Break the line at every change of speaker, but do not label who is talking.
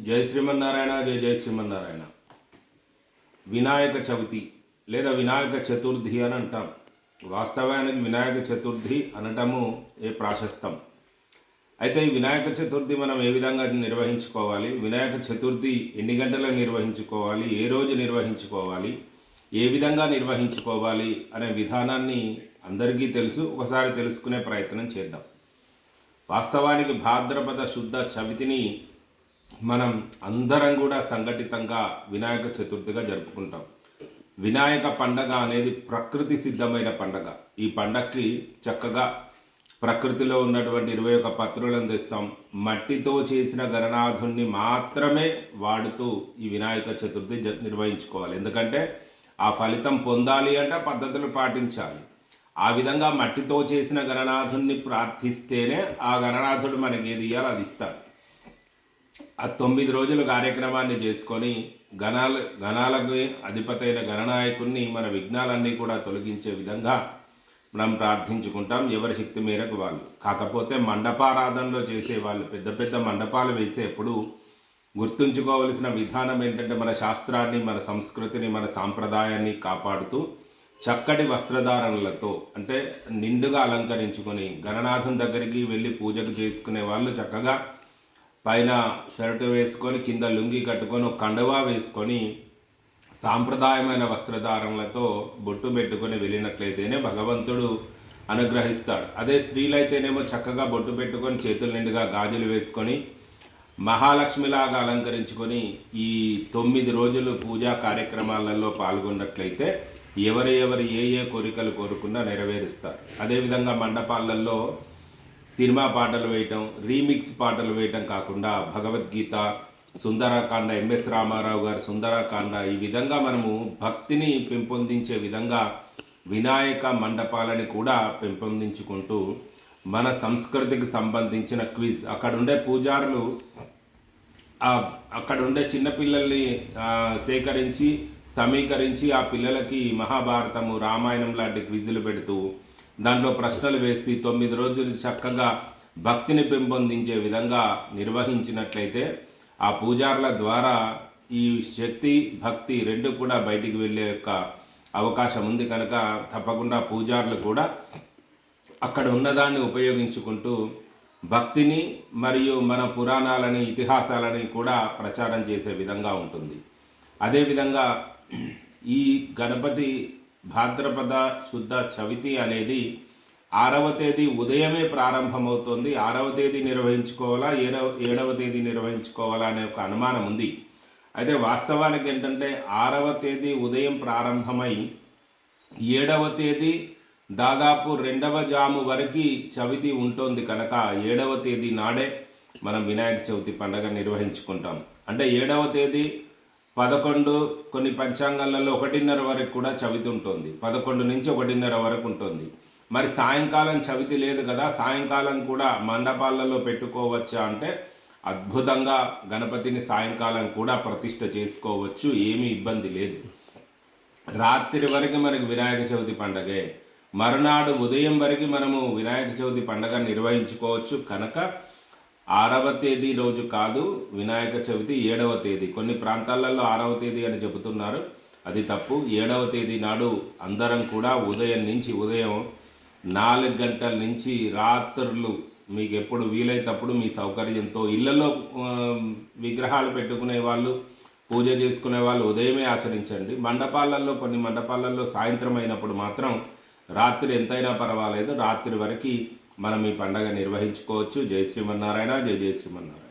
జై శ్రీమన్నారాయణ జై జై శ్రీమన్నారాయణ. వినాయక చవితి లేదా వినాయక చతుర్థి అని అంటాం. వాస్తవానికి వినాయక చతుర్థి అనటము ఏ ప్రాశస్తం. అయితే ఈ వినాయక చతుర్థి మనం ఏ విధంగా నిర్వహించుకోవాలి? వినాయక చతుర్థి ఎన్ని గంటలకు నిర్వహించుకోవాలి? ఏ రోజు నిర్వహించుకోవాలి? ఏ విధంగా నిర్వహించుకోవాలి అనే విధానాన్ని అందరికీ తెలుసు. ఒకసారి తెలుసుకునే ప్రయత్నం చేద్దాం. వాస్తవానికి భాద్రపద శుద్ధ చవితిని మనం అందరం కూడా సంఘటితంగా వినాయక చతుర్థిగా జరుపుకుంటాం. వినాయక పండగ అనేది ప్రకృతి సిద్ధమైన పండగ. ఈ పండగకి చక్కగా ప్రకృతిలో ఉన్నటువంటి ఇరవై ఒక పత్రులను తెస్తాం. మట్టితో చేసిన గణనాథుణ్ణి మాత్రమే వాడుతూ ఈ వినాయక చతుర్థి జ- నిర్వహించుకోవాలి. ఎందుకంటే ఆ ఫలితం పొందాలి అంటే పద్ధతులు పాటించాలి. ఆ విధంగా మట్టితో చేసిన గణనాథుణ్ణి ప్రార్థిస్తేనే ఆ గణనాథుడు మనకి ఏది ఇవ్వాలో అది ఇస్తాడు. ఆ తొమ్మిది రోజుల కార్యక్రమాన్ని చేసుకొని గణాల గణాలకు అధిపతైన గణనాయకుణ్ణి మన విఘ్నాలన్నీ కూడా తొలగించే విధంగా మనం ప్రార్థించుకుంటాం ఎవరి శక్తి మేరకు వాళ్ళు. కాకపోతే మండపారాధనలో చేసే వాళ్ళు పెద్ద పెద్ద మండపాలు వేసేప్పుడు గుర్తుంచుకోవలసిన విధానం ఏంటంటే మన శాస్త్రాన్ని మన సంస్కృతిని మన సాంప్రదాయాన్ని కాపాడుతూ చక్కటి వస్త్రధారణలతో అంటే నిండుగా అలంకరించుకొని గణనాథం దగ్గరికి వెళ్ళి పూజకు చేసుకునే వాళ్ళు చక్కగా పైన షర్ట్ వేసుకొని కింద లుంగి కట్టుకొని ఒక కండువా వేసుకొని సాంప్రదాయమైన వస్త్రధారణలతో బొట్టు పెట్టుకొని వెళ్ళినట్లయితేనే భగవంతుడు అనుగ్రహిస్తాడు. అదే స్త్రీలైతేనేమో చక్కగా బొట్టు పెట్టుకొని చేతుల నిండుగా గాజులు వేసుకొని మహాలక్ష్మిలాగా అలంకరించుకొని ఈ తొమ్మిది రోజులు పూజా కార్యక్రమాలలో పాల్గొన్నట్లయితే ఎవరు ఎవరు ఏ ఏ కోరికలు కోరుకున్నా నెరవేరుస్తారు. అదేవిధంగా మండపాలలో సినిమా పాటలు వేయటం రీమిక్స్ పాటలు వేయటం కాకుండా భగవద్గీత సుందరకాండ ఎంఎస్ రామారావు గారి సుందరకాండ ఈ విధంగా మనము భక్తిని పెంపొందించే విధంగా వినాయక మండపాలని కూడా పెంపొందించుకుంటూ మన సంస్కృతికి సంబంధించిన క్విజ్. అక్కడ ఉండే పూజారులు అక్కడుండే అక్కడ ఉండే చిన్నపిల్లల్ని సేకరించి సమీకరించి ఆ పిల్లలకి మహాభారతము రామాయణం లాంటి క్విజులు పెడుతూ దాంట్లో ప్రశ్నలు వేసి తొమ్మిది రోజులు చక్కగా భక్తిని పెంపొందించే విధంగా నిర్వహించినట్లయితే ఆ పూజారుల ద్వారా ఈ శక్తి భక్తి రెండు కూడా బయటికి వెళ్ళే యొక్క అవకాశం ఉంది కనుక తప్పకుండా పూజారులు కూడా అక్కడ ఉన్నదాన్ని ఉపయోగించుకుంటూ భక్తిని మరియు మన పురాణాలని ఇతిహాసాలని కూడా ప్రచారం చేసే విధంగా ఉంటుంది. అదేవిధంగా ఈ గణపతి భాద్రపద శుద్ధ చవితి అనేది ఆరవ తేదీ ఉదయమే ప్రారంభమవుతుంది. ఆరవ తేదీ నిర్వహించుకోవాలా? ఏడవ ఏడవ తేదీ నిర్వహించుకోవాలా అనే ఒక అనుమానం ఉంది. అయితే వాస్తవానికి ఏంటంటే ఆరవ తేదీ ఉదయం ప్రారంభమై ఏడవ తేదీ దాదాపు రెండవ జాము వరకు చవితి ఉంటుంది కనుక ఏడవ తేదీ నాడే మనం వినాయక చవితి పండగ నిర్వహించుకుంటాం. అంటే ఏడవ తేదీ పదకొండు కొన్ని పంచాంగాలలో ఒకటిన్నర వరకు కూడా చవితి ఉంటుంది. పదకొండు నుంచి ఒకటిన్నర వరకు ఉంటుంది. మరి సాయంకాలం చవితి లేదు కదా సాయంకాలం కూడా మండపాలలో పెట్టుకోవచ్చా అంటే అద్భుతంగా గణపతిని సాయంకాలం కూడా ప్రతిష్ట చేసుకోవచ్చు ఏమీ ఇబ్బంది లేదు. రాత్రి వరకు మనకి వినాయక చవితి పండగే. మరునాడు ఉదయం వరకు మనము వినాయక చవితి పండగ నిర్వహించుకోవచ్చు. కనుక ఆరవ తేదీ రోజు కాదు వినాయక చవితి ఏడవ తేదీ. కొన్ని ప్రాంతాలలో ఆరవ తేదీ అని చెబుతున్నారు. అది తప్పు. ఏడవ తేదీ నాడు అందరం కూడా ఉదయం నుంచి ఉదయం నాలుగు గంటల నుంచి రాత్రులు మీకు ఎప్పుడు వీలైతప్పుడు మీ సౌకర్యంతో ఇళ్ళలో విగ్రహాలు పెట్టుకునే వాళ్ళు పూజ చేసుకునే వాళ్ళు ఉదయమే ఆచరించండి. మండపాలలో కొన్ని మండపాలలో సాయంత్రం అయినప్పుడు మాత్రం రాత్రి ఎంతైనా పర్వాలేదు. రాత్రి వరకు మనం ఈ పండగ నిర్వహించుకోవచ్చు. జై శ్రీమన్నారాయణ జై జై శ్రీమన్నారాయణ.